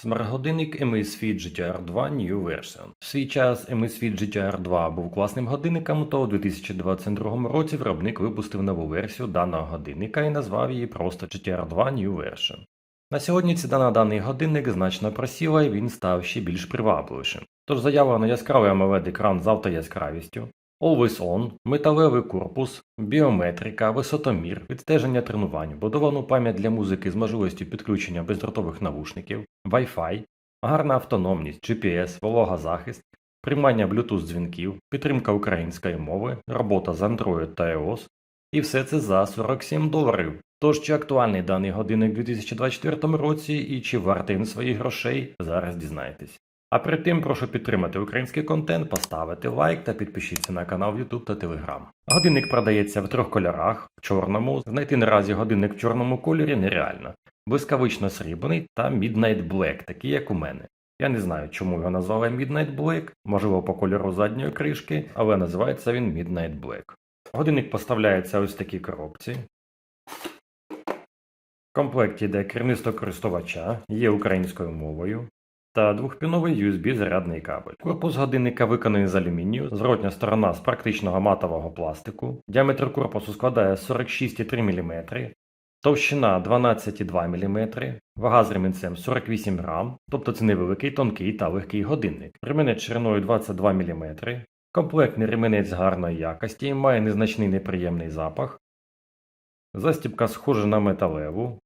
Смарт-годинник Amazfit GTR 2 New Version. В свій час Amazfit GTR 2 був класним годинником, то у 2022 році виробник випустив нову версію даного годинника і назвав її просто GTR 2 New Version. На сьогодні ціна на даний годинник значно просіла і він став ще більш привабливішим. Тож заявлено яскравий amoled екран з автояскравістю, Always On, металевий корпус, біометрика, висотомір, відстеження тренувань, будовану пам'ять для музики з можливістю підключення бездротових навушників, Wi-Fi, гарна автономність, GPS, вологозахист, приймання Bluetooth дзвінків, підтримка української мови, робота з Android та iOS. І все це за 47 доларів. Тож чи актуальний даний годинник у 2024 році і чи вартий він своїх грошей, зараз дізнаєтесь. А перед тим прошу підтримати український контент, поставити лайк та підпишіться на канал YouTube та Telegram. Годинник продається в трьох кольорах: в чорному. Знайти наразі годинник в чорному кольорі нереально. Блискавично срібний та Midnight Black, такий як у мене. Я не знаю, чому його назвали Midnight Black, можливо по кольору задньої кришки, але називається він Midnight Black. Годинник поставляється ось в такій коробці. В комплекті йде керівництво користувача, є українською мовою та двохпіновий USB зарядний кабель. Корпус годинника виконаний з алюмінію, зворотня сторона з практичного матового пластику. Діаметр корпусу складає 46,3 мм, товщина 12,2 мм, вага з ремінцем 48 грам, тобто це невеликий, тонкий та легкий годинник. Ремінець шириною 22 мм. Комплектний ремінець гарної якості, має незначний неприємний запах. Застібка схожа на металеву,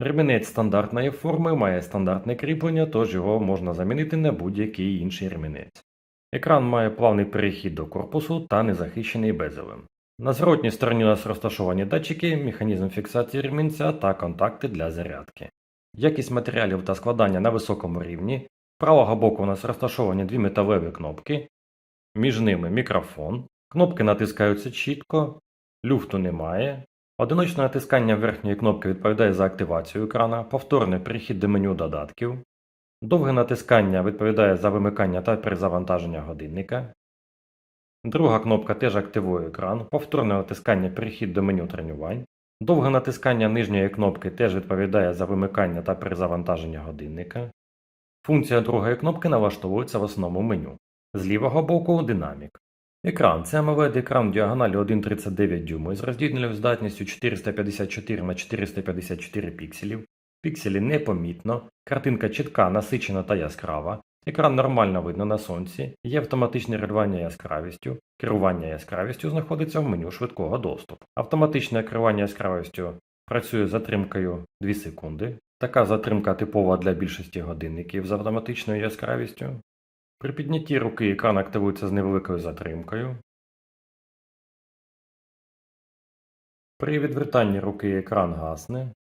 Ремінець стандартної форми має стандартне кріплення, тож його можна замінити на будь-який інший ремінець. Екран має плавний перехід до корпусу та не захищений безелем. На зворотній стороні у нас розташовані датчики, механізм фіксації ремінця та контакти для зарядки. Якість матеріалів та складання на високому рівні. З правого боку у нас розташовані дві металеві кнопки, між ними мікрофон. Кнопки натискаються чітко, люфту немає, Одиночне натискання верхньої кнопки відповідає за активацію екрана, повторний перехід до меню додатків. Довге натискання відповідає за вимикання та перезавантаження годинника. Друга кнопка теж активує екран, повторне натискання перехід до меню тренувань. Довге натискання нижньої кнопки теж відповідає за вимикання та перезавантаження годинника. Функція другої кнопки налаштовується в основному меню. З лівого боку динамік. Екран це AMOLED екран діагоналі 1,39 дюйма з роздільною здатністю 454 на 454 пікселів. Пікселі непомітно, картинка чітка, насичена та яскрава. Екран нормально видно на сонці, є автоматичне регулювання яскравістю. Керування яскравістю знаходиться в меню швидкого доступу. Автоматичне керування яскравістю працює з затримкою 2 секунди. Така затримка типова для більшості годинників з автоматичною яскравістю. При піднятті руки екран активується з невеликою затримкою. При відвертанні руки екран гасне.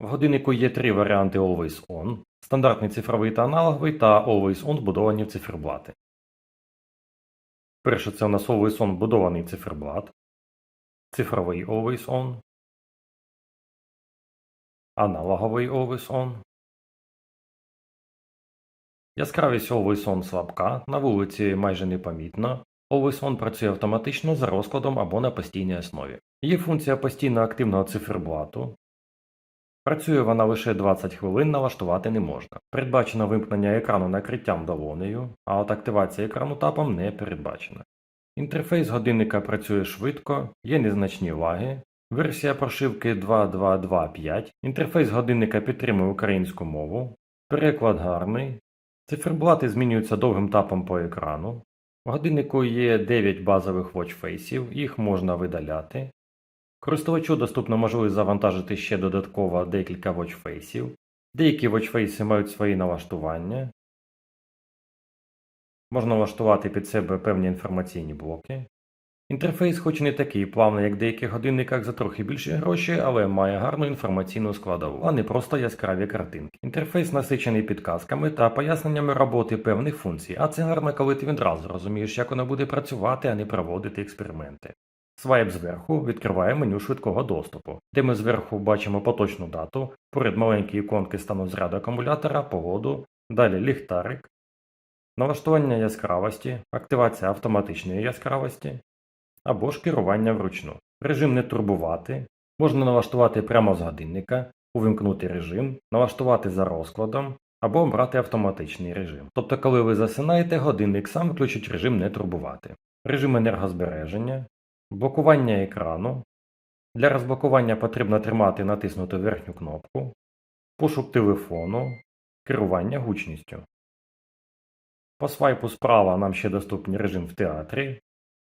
В годиннику є три варіанти Always On, стандартний цифровий та аналоговий та Always On вбудовані в циферблати. Перше це у нас Always On вбудований циферблат, цифровий Always On, аналоговий Always On. Яскравість Always слабка, на вулиці майже. Always On працює автоматично за розкладом або на постійній основі. Є функція постійно активного циферблату. Працює вона лише 20 хвилин, налаштувати не можна. Передбачено вимкнення екрану накриттям долонею, а от активація екрану тапом не передбачена. Інтерфейс годинника працює швидко, є незначні лаги. Версія прошивки 2.2.2.5. Інтерфейс годинника підтримує українську мову. Переклад гарний. Циферблати змінюються довгим тапом по екрану. В годиннику є 9 базових watchfaceів, їх можна видаляти. Користувачу доступна можливість завантажити ще додатково декілька watchfaceів. Деякі watchface мають свої налаштування. Можна влаштувати під себе певні інформаційні блоки. Інтерфейс хоч не такий плавний, як в деяких годинниках за трохи більші гроші, але має гарну інформаційну складову, а не просто яскраві картинки. Інтерфейс насичений підказками та поясненнями роботи певних функцій, а це гарно, коли ти відразу розумієш, як воно буде працювати, а не проводити експерименти. Свайп зверху відкриває меню швидкого доступу, де ми зверху бачимо поточну дату, поряд маленькі іконки стану зряду акумулятора, погоду, далі ліхтарик, налаштування яскравості, активація автоматичної яскравості або ж керування вручну. Режим не турбувати можна налаштувати прямо з годинника, увімкнути режим, налаштувати за розкладом, або обрати автоматичний режим. Тобто, коли ви засинаєте, годинник сам включить режим не турбувати. Режим енергозбереження, блокування екрану. Для розблокування потрібно тримати і натиснути верхню кнопку, пошук телефону, керування гучністю. По свайпу справа нам ще доступні режим в театрі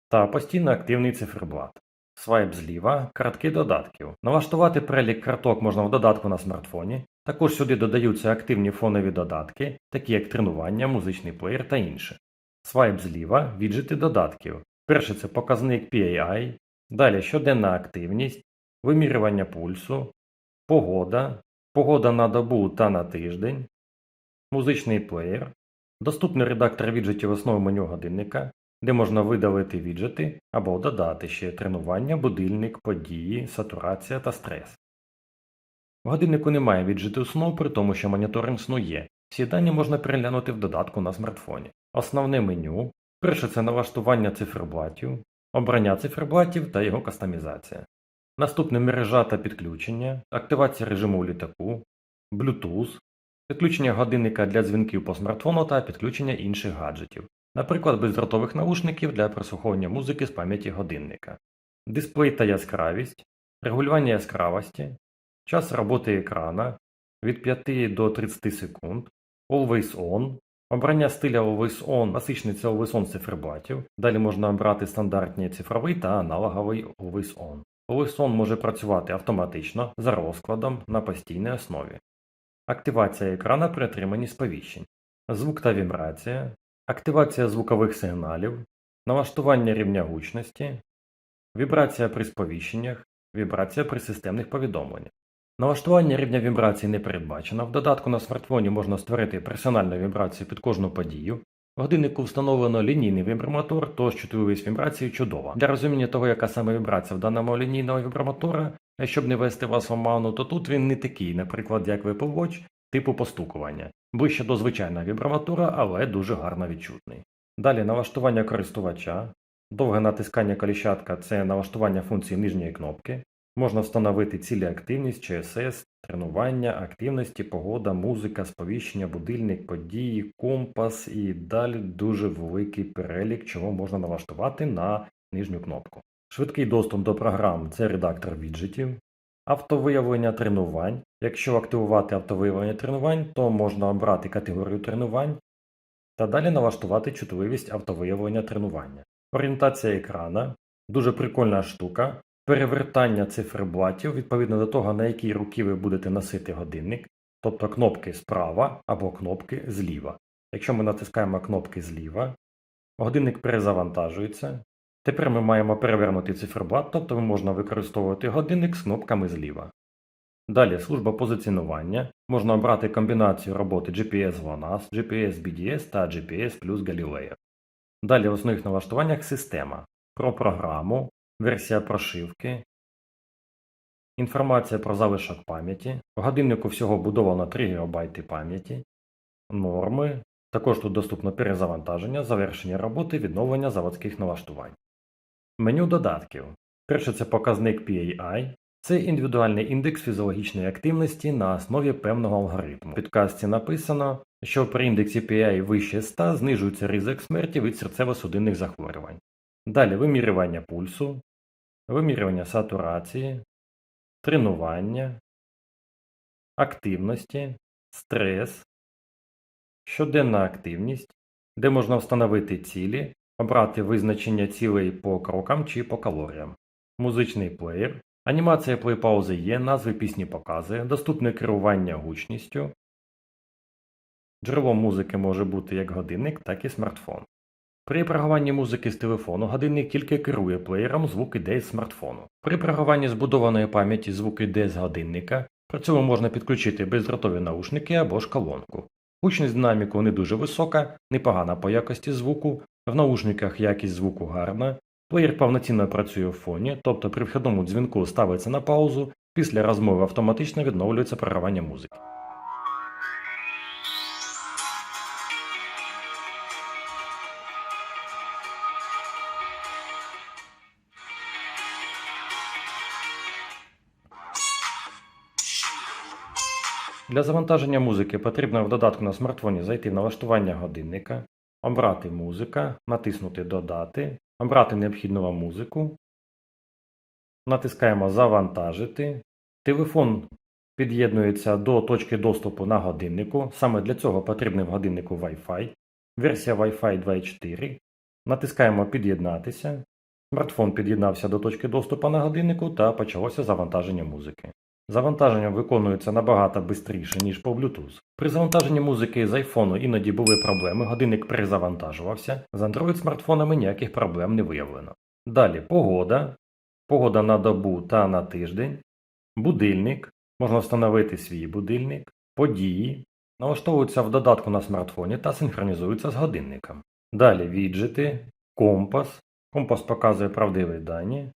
та постійно активний циферблат. Свайп зліва картки додатків. Налаштувати перелік карток можна в додатку на смартфоні. Також сюди додаються активні фонові додатки, такі як тренування, музичний плеєр та інше. Свайп зліва віджити додатків. Перше це показник PAI, далі щоденна активність, вимірювання пульсу, погода, погода на добу та на тиждень, музичний плеєр, доступний редактор віджитів основи меню годинника, де можна видалити віджити або додати ще тренування, будильник, події, сатурація та стрес. В годиннику немає віджиту сну, при тому, що моніторинг сну є. Всі дані можна переглянути в додатку на смартфоні. Основне меню. Перше це налаштування циферблатів, обрання циферблатів та його кастомізація. Наступне мережа та підключення, активація режиму в літаку, Bluetooth, підключення годинника для дзвінків по смартфону та підключення інших гаджетів, наприклад, бездротових наушників для прослуховування музики з пам'яті годинника, дисплей та яскравість, регулювання яскравості, час роботи екрана від 5 до 30 секунд, Always On, обрання стиля Always On, класичний це Always On циферблатів, далі можна обрати стандартний цифровий та аналоговий Always On. Always On може працювати автоматично за розкладом на постійній основі. Активація екрана при отриманні сповіщень, звук та вібрація, активація звукових сигналів, налаштування рівня гучності, вібрація при сповіщеннях, вібрація при системних повідомленнях. Налаштування рівня вібрації не передбачено. В додатку на смартфоні можна створити персональну вібрацію під кожну подію. В годиннику встановлено лінійний вібромотор, тож чутливість вібрації чудова. Для розуміння того, яка саме вібрація в даному лінійного вібромотора, а щоб не вести вас в оману, то тут він не такий, наприклад, як Apple Watch, типу постукування, ближче до звичайного вібромотора, але дуже гарно відчутний. Далі налаштування користувача, довге натискання коліщатка це налаштування функції нижньої кнопки. Можна встановити цілі активність, ЧСС, тренування, активності, погода, музика, сповіщення, будильник, події, компас і далі дуже великий перелік, чого можна налаштувати на нижню кнопку. Швидкий доступ до програм це редактор віджитів, автовиявлення тренувань. Якщо активувати автовиявлення тренувань, то можна обрати категорію тренувань та далі налаштувати чутливість автовиявлення тренування. Орієнтація екрана дуже прикольна штука. Перевертання циферблатів відповідно до того, на якій руки ви будете носити годинник, тобто кнопки справа або кнопки зліва. Якщо ми натискаємо кнопки зліва, годинник перезавантажується. Тепер ми маємо перевернути циферблат, тобто можна використовувати годинник з кнопками зліва. Далі служба позиціонування. Можна обрати комбінацію роботи GPS GLONASS, GPS BDS та GPS плюс Galileo. Далі в основних налаштуваннях система. Про програму, версія прошивки, інформація про залишок пам'яті. В годиннику всього вбудовано 3 ГБ пам'яті, норми. Також тут доступно перезавантаження, завершення роботи, відновлення заводських налаштувань. Меню додатків. Перше це показник PAI. Це індивідуальний індекс фізіологічної активності на основі певного алгоритму. В підказці написано, що при індексі PAI вище 100 знижується ризик смерті від серцево-судинних захворювань. Далі вимірювання пульсу, вимірювання сатурації, тренування, активності, стрес, щоденна активність, де можна встановити цілі, обрати визначення цілей по крокам чи по калоріям, музичний плеєр, анімація плей-паузи є, назви пісні показує, доступне керування гучністю. Джерелом музики може бути як годинник, так і смартфон. При програванні музики з телефону годинник тільки керує плеєром, звук іде з смартфону. При програванні збудованої пам'яті звук іде з годинника, при цьому можна підключити бездротові наушники або ж колонку. Гучність динаміку не дуже висока, непогана по якості звуку, в наушниках якість звуку гарна, плеєр повноцінно працює в фоні, тобто при вхідному дзвінку ставиться на паузу, після розмови автоматично відновлюється програвання музики. Для завантаження музики потрібно в додатку на смартфоні зайти в налаштування годинника, обрати музика, натиснути Додати, обрати необхідну вам музику, натискаємо Завантажити. Телефон під'єднується до точки доступу на годиннику. Саме для цього потрібний в годиннику Wi-Fi. Версія Wi-Fi 2.4. Натискаємо Під'єднатися. Смартфон під'єднався до точки доступу на годиннику та почалося завантаження музики. Завантаження виконується набагато швидше, ніж по Bluetooth. При завантаженні музики з iPhone іноді були проблеми, годинник перезавантажувався, з Android смартфонами ніяких проблем не виявлено. Далі погода, погода на добу та на тиждень, будильник, можна встановити свій будильник, події, налаштовуються в додатку на смартфоні та синхронізуються з годинником. Далі віджити, компас, компас показує правдиві дані,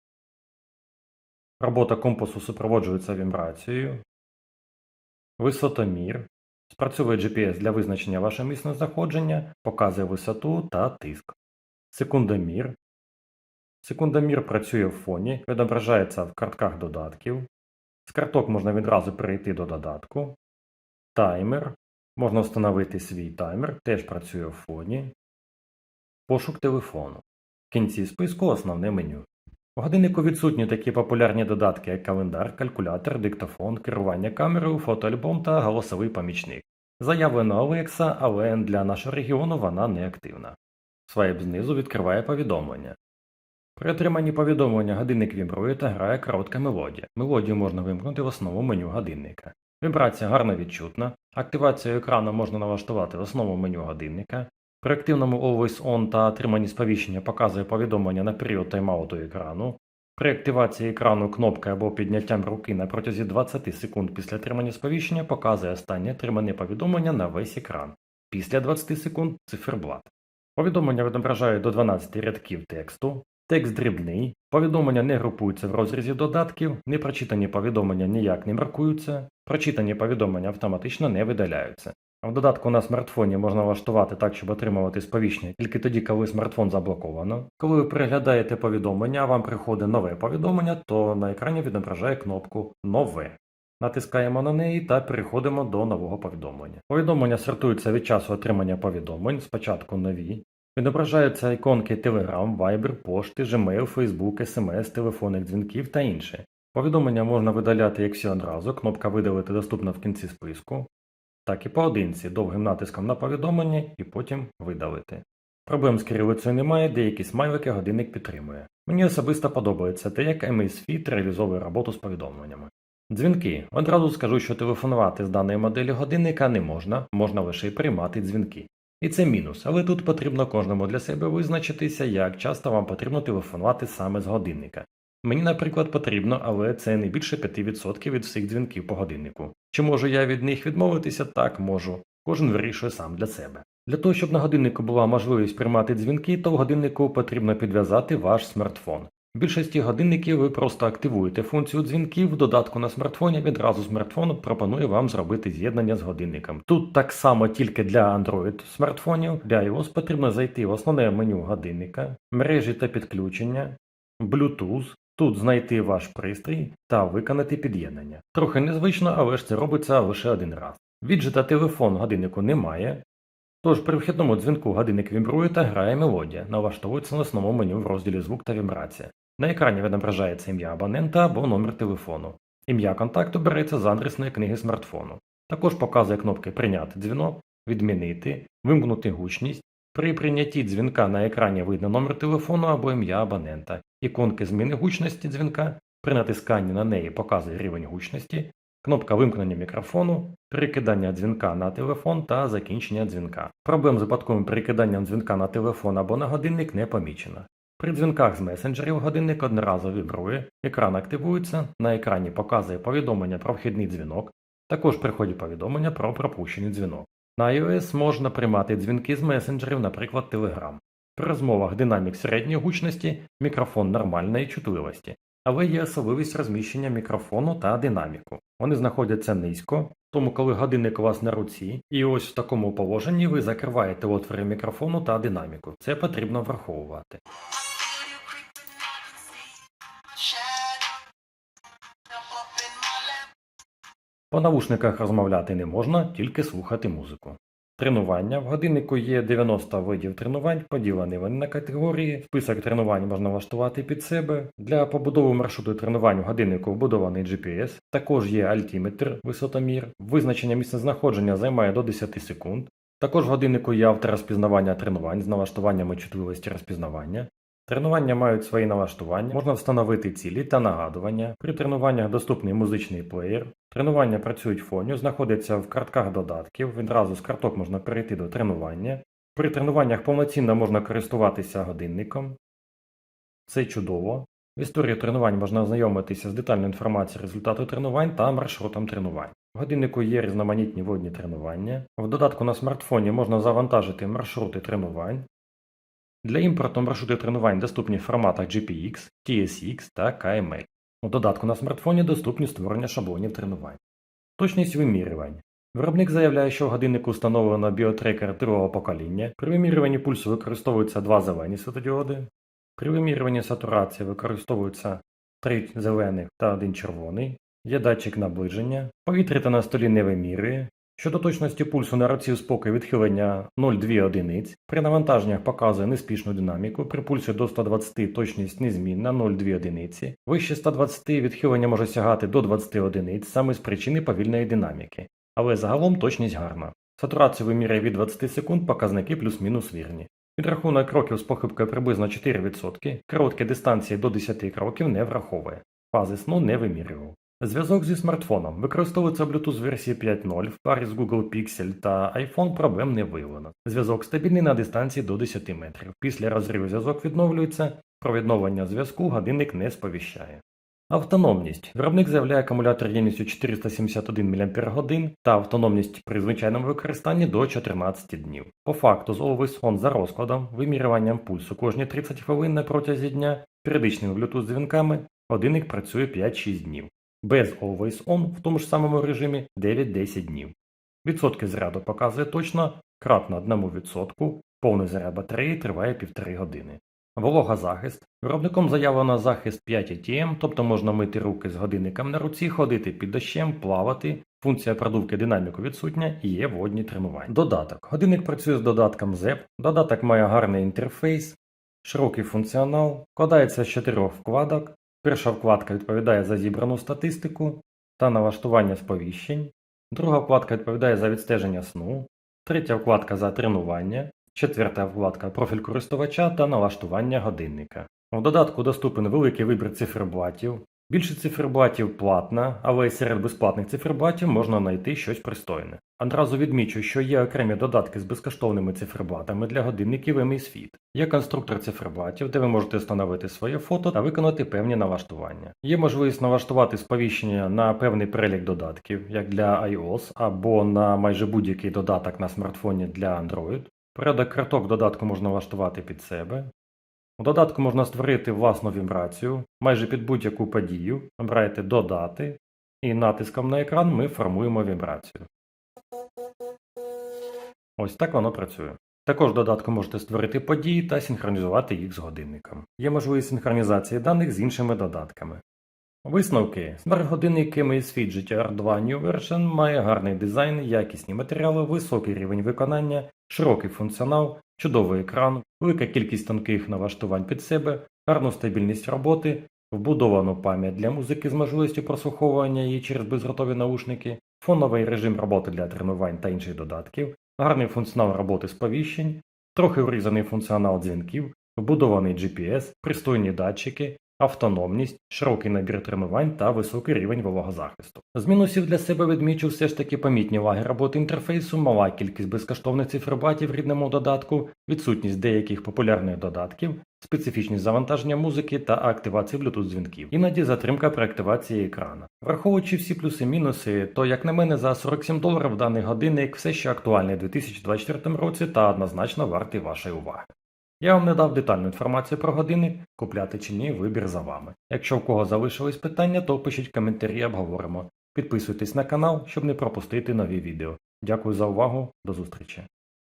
Робота компасу супроводжується вібрацією. Висотомір. Спрацьовує GPS для визначення вашого місцезнаходження, показує висоту та тиск. Секундомір. Секундомір працює в фоні, відображається в картках додатків. З карток можна відразу перейти до додатку. Таймер. Можна встановити свій таймер, теж працює в фоні. Пошук телефону. В кінці списку основне меню. У годиннику відсутні такі популярні додатки, як календар, калькулятор, диктофон, керування камерою, фотоальбом та голосовий помічник. Заявлено Alexa, але для нашого регіону вона не активна. Свайп знизу відкриває повідомлення. При отриманні повідомлення годинник вібрує та грає коротка мелодія. Мелодію можна вимкнути в основу меню годинника. Вібрація гарно відчутна. Активацію екрану можна налаштувати в основу меню годинника. При активному Always On та отриманні сповіщення показує повідомлення на період тайм-ауту екрану. При активації екрану кнопкою або підняттям руки на протязі 20 секунд після отримання сповіщення показує останнє отримане повідомлення на весь екран. Після 20 секунд циферблат. Повідомлення відображають до 12 рядків тексту. Текст дрібний, повідомлення не групуються в розрізі додатків, непрочитані повідомлення ніяк не маркуються, прочитані повідомлення автоматично не видаляються. В додатку на смартфоні можна влаштувати так, щоб отримувати сповіщення тільки тоді, коли смартфон заблоковано. Коли ви переглядаєте повідомлення, вам приходить нове повідомлення, то на екрані відображає кнопку Нове. Натискаємо на неї та переходимо до нового повідомлення. Повідомлення сортуються від часу отримання повідомлень, спочатку нові. Відображаються іконки Telegram, Viber, пошти, Gmail, Facebook, SMS, телефонних дзвінків та інше. Повідомлення можна видаляти як всі одразу, кнопка видалити доступна в кінці списку так і поодинці довгим натиском на повідомлення і потім видалити. Проблем з кирилицею немає, деякі смайлики годинник підтримує. Мені особисто подобається те, як Amazfit реалізовує роботу з повідомленнями. Дзвінки. Одразу скажу, що телефонувати з даної моделі годинника не можна, можна лише приймати дзвінки. І це мінус, але тут потрібно кожному для себе визначитися, як часто вам потрібно телефонувати саме з годинника. Мені, наприклад, потрібно, але це не більше 5% від всіх дзвінків по годиннику. Чи можу я від них відмовитися? Так, можу. Кожен вирішує сам для себе. Для того, щоб на годиннику була можливість приймати дзвінки, то в годиннику потрібно підв'язати ваш смартфон. В більшості годинників ви просто активуєте функцію дзвінків в додатку на смартфоні, відразу смартфон пропонує вам зробити з'єднання з годинником. Тут так само тільки для Android смартфонів, для iOS потрібно зайти в основне меню годинника, мережі та підключення, Bluetooth, Тут знайти ваш пристрій та виконати під'єднання. Трохи незвично, але ж це робиться лише один раз. Віджита телефон годиннику немає, тож при вхідному дзвінку годинник вібрує та грає мелодія, налаштовується на основному меню в розділі звук та вібрація. На екрані відображається ім'я абонента або номер телефону. Ім'я контакту береться з адресної книги смартфону. Також показує кнопки Прийняти дзвінок, Відмінити, Вимкнути гучність. При прийнятті дзвінка на екрані видно номер телефону або ім'я абонента. Іконки зміни гучності дзвінка. При натисканні на неї показує рівень гучності, кнопка вимкнення мікрофону, перекидання дзвінка на телефон та закінчення дзвінка. Проблем з випадковим перекиданням дзвінка на телефон або на годинник не помічено. При дзвінках з месенджерів годинник одноразово вібрує, екран активується, на екрані показує повідомлення про вхідний дзвінок, також приходять повідомлення про пропущений дзвінок. На iOS можна приймати дзвінки з месенджерів, наприклад, Telegram. При розмовах динамік середньої гучності, мікрофон нормальної чутливості, але є особливість розміщення мікрофону та динаміку. Вони знаходяться низько, тому коли годинник у вас на руці, і ось в такому положенні ви закриваєте отвори мікрофону та динаміку. Це потрібно враховувати. По навушниках розмовляти не можна, тільки слухати музику. Тренування. В годиннику є 90 видів тренувань, поділені вони на категорії. Список тренувань можна влаштувати під себе. Для побудови маршруту тренувань в годиннику вбудований GPS. Також є альтіметр, висотомір. Визначення місцезнаходження займає до 10 секунд. Також в годиннику є авторозпізнавання тренувань з налаштуваннями чутливості розпізнавання. Тренування мають свої налаштування, можна встановити цілі та нагадування. При тренуваннях доступний музичний плеєр. Тренування працюють фоню, знаходяться в картках додатків. Відразу з карток можна перейти до тренування. При тренуваннях повноцінно можна користуватися годинником. Це чудово. В історії тренувань можна ознайомитися з детальною інформацією результату тренувань та маршрутом тренувань. В годиннику є різноманітні водні тренування. В додатку на смартфоні можна завантажити маршрути тренувань. Для імпорту маршрути тренувань доступні в форматах GPX, TSX та KML. У додатку на смартфоні доступні створення шаблонів тренувань. Точність вимірювань. Виробник заявляє, що в годиннику встановлено біотрекер другого покоління. При вимірюванні пульсу використовуються два зелені світодіоди. При вимірюванні сатурації використовуються три зелених та один червоний. Є датчик наближення. Повітря на столі не вимірює. Щодо точності пульсу на спокій відхилення 0,2 одиниць. При навантаженнях показує неспішну динаміку. При пульсі до 120 точність незмінна 0,2 одиниці. Вище 120 відхилення може сягати до 20 одиниць саме з причини повільної динаміки. Але загалом точність гарна. Сатурацію виміряє від 20 секунд, показники плюс-мінус вірні. Підрахунок кроків з похибкою приблизно 4%, короткі дистанції до 10 кроків не враховує. Фази сну не вимірював. Зв'язок зі смартфоном використовується Bluetooth версії 5.0 в парі з Google Pixel та iPhone проблем не виявлено. Зв'язок стабільний на дистанції до 10 метрів. Після розриву зв'язок відновлюється, про відновлення зв'язку годинник не сповіщає. Автономність. Виробник заявляє акумулятор ємністю 471 мАч та автономність при звичайному використанні до 14 днів. По факту з Always On за розкладом, вимірюванням пульсу кожні 30 хвилин на протязі дня, періодичними Bluetooth дзвінками, годинник працює 5-6 днів. Без Always On в тому ж самому режимі 9-10 днів. Відсотки заряду показує точно кратно 1%, повний заряд батареї триває 1,5 години. Вологозахист. Виробником заявлено захист 5 ATM, тобто можна мити руки з годинником на руці, ходити під дощем, плавати. Функція продувки динаміку відсутня і є водні тренування. Додаток. Годинник працює з додатком ZEP. Додаток має гарний інтерфейс, широкий функціонал, складається з чотирьох вкладок. Перша вкладка відповідає за зібрану статистику та налаштування сповіщень. Друга вкладка відповідає за відстеження сну. Третя вкладка за тренування. Четверта вкладка профіль користувача та налаштування годинника. У додатку доступен великий вибір циферблатів. Більше циферблатів платна, але серед безплатних циферблатів можна знайти щось пристойне. Одразу відмічу, що є окремі додатки з безкоштовними циферблатами для годинників Amazfit. Є конструктор циферблатів, де ви можете встановити своє фото та виконати певні налаштування. Є можливість налаштувати сповіщення на певний перелік додатків, як для iOS або на майже будь-який додаток на смартфоні для Android. Порядок карток додатку можна влаштувати під себе. У додатку можна створити власну вібрацію майже під будь-яку подію. Обираєте Додати і натиском на екран ми формуємо вібрацію. Ось так воно працює. Також в додатку можете створити події та синхронізувати їх з годинником. Є можливість синхронізації даних з іншими додатками. Висновки. Смарт-годинник Amazfit GTR 2 New Version має гарний дизайн, якісні матеріали, високий рівень виконання, широкий функціонал, чудовий екран, велика кількість тонких налаштувань під себе, гарну стабільність роботи, вбудовану пам'ять для музики з можливістю прослуховування її через безротові наушники, фоновий режим роботи для тренувань та інших додатків, гарний функціонал роботи сповіщень, трохи врізаний функціонал дзвінків, вбудований GPS, пристойні датчики, автономність, широкий набір тренувань та високий рівень вологозахисту. З мінусів для себе відмічу все ж таки помітні лаги роботи інтерфейсу, мала кількість безкоштовних циферблатів в рідному додатку, відсутність деяких популярних додатків, специфічність завантаження музики та активації Bluetooth дзвінків, іноді затримка при активації екрана. Враховуючи всі плюси-мінуси, то як на мене за 47 доларів даний годинник все ще актуальний у 2024 році та однозначно вартий вашої уваги. Я вам не дав детальну інформацію про години, купляти чи ні, вибір за вами. Якщо в кого залишились питання, то пишіть коментарі, обговоримо. Підписуйтесь на канал, щоб не пропустити нові відео. Дякую за увагу, до зустрічі.